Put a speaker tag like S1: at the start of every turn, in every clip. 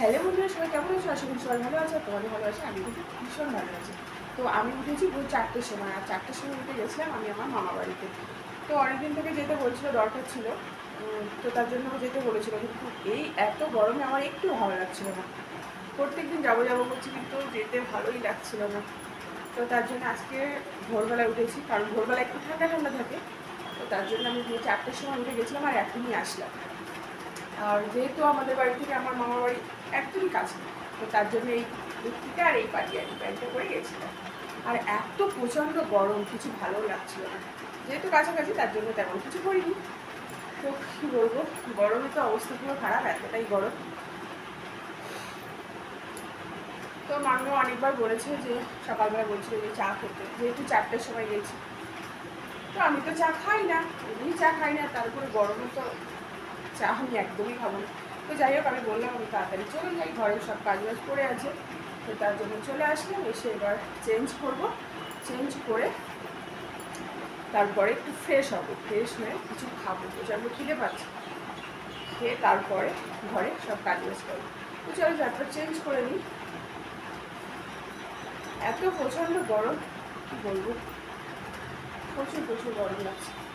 S1: Hello বন্ধুরা, সবাই কেমন আছো? আশা করি সবাই ভালো আছে, তোমাদের ভালো আছে, আমি কিন্তু ভীষণ ভালো আছি। তো আমি উঠেছি ভোর চারটের সময়, আর চারটের সময় উঠে গেছিলাম আমি আমার মামা বাড়িতে। তো অনেকদিন থেকে যেতে বলছিল, দরকার ছিল। তো তার জন্য যেতে বলেছিল, কিন্তু এই এত গরমে আমার একটু ভালো লাগছিল না। প্রত্যেকদিন যাব যাব করছি, কিন্তু যেতে ভালোই লাগছিল না। তো তার জন্য আজকে ভোরবেলায় উঠেছি, কারণ ভোরবেলা একটু ঠান্ডা ঠান্ডা থাকে। তো তার জন্য আমি চারটের সময় উঠে গেছিলাম আর এখনই আসলাম। আর যেহেতু আমাদের বাড়ি থেকে আমার মামার বাড়ি একদমই কাছে তো তার জন্য এই কুর্তিটা আর এই পাটিয়ারি প্যান্টটা করে গেছিলাম। আর এত প্রচণ্ড গরম, কিছু ভালো লাগছিল না। যেহেতু কাছাকাছি, তার জন্য তেমন কিছু করিনি তো কী বলব, গরমে তো অবস্থা পুরো খারাপ, এতটাই গরম। তো মামিও অনেকবার বলেছে যে, সকালবেলা বলছিল যে চা খেতে, যেহেতু চারটের সময় গেছি। তো আমি তো চা খাই না, এমনি চা খাই না, তার তারপরে গরমে তো চা আমি একদমই খাব না। তো যাই হোক, আমি বললাম, আমি তাড়াতাড়ি চলে যাই ঘরের সব কাজ বাজ করে আছে। তো তার জন্য চলে আসলাম, এসে এবার চেঞ্জ করব। চেঞ্জ করে তারপরে একটু ফ্রেশ হব। ফ্রেশ হয়ে কিছু খাব। প্রচণ্ড খিদে পাচ্ছে। খেয়ে তারপরে ঘরে সব কাজ বাজ করব। তো চলো, তারপর চেঞ্জ করে নিই। এত প্রচণ্ড গরম, কী বলব? প্রচুর প্রচুর গরম লাগছে।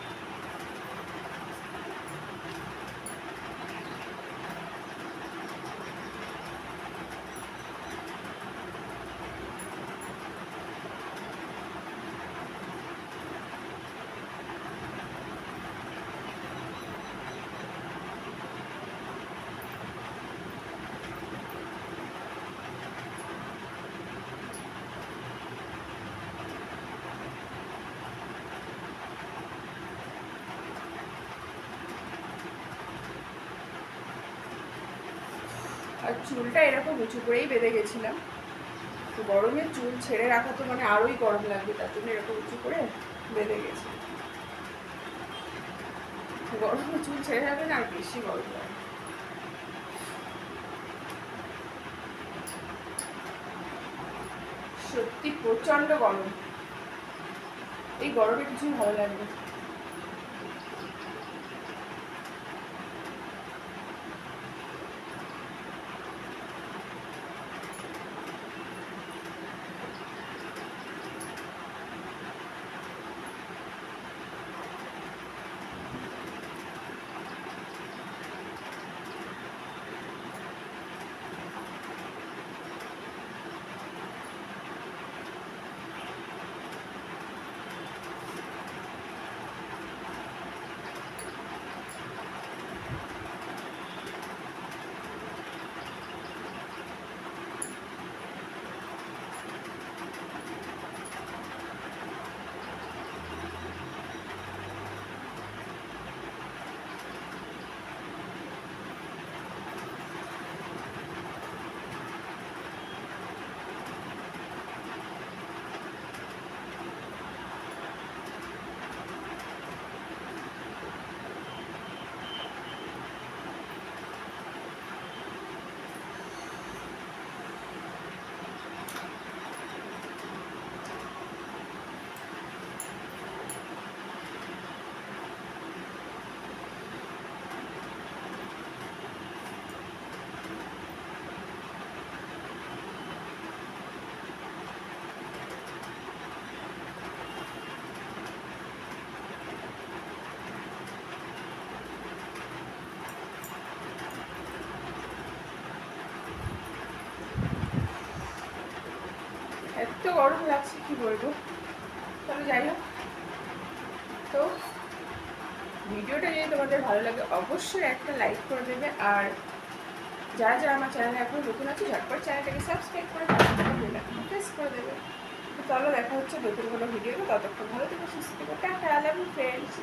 S1: আর চুলটা এরকম উঁচু করেই বেঁধে গেছিলাম। তো গরমে চুল ছেড়ে রাখা তো মানে আরোই গরম লাগবে, তার জন্য এরকম উঁচু করে বেঁধে গেছি। গরমে চুল ছেড়ে রাখবে না আর বেশি গরম লাগে। সত্যি প্রচণ্ড গরম। এই গরমে কিছুই ভালো লাগবে এত গরম লাগছে, কি বলব? তবে যাই হোক। তো ভিডিওটা যদি তোমাদের ভালো লাগে, অবশ্যই একটা লাইক করে দেবে। আর যারা যারা আমার চ্যানেলে এখন নতুন আছে, ঝটপট চ্যানেলটাকে সাবস্ক্রাইব করে প্রেস করে দেবে। তো চলো, দেখা হচ্ছে নতুন কোনো ভিডিওতে ততক্ষণ ভালো থেকে, সুস্থ থেকে। টাটা লাভ ফ্রেন্ডস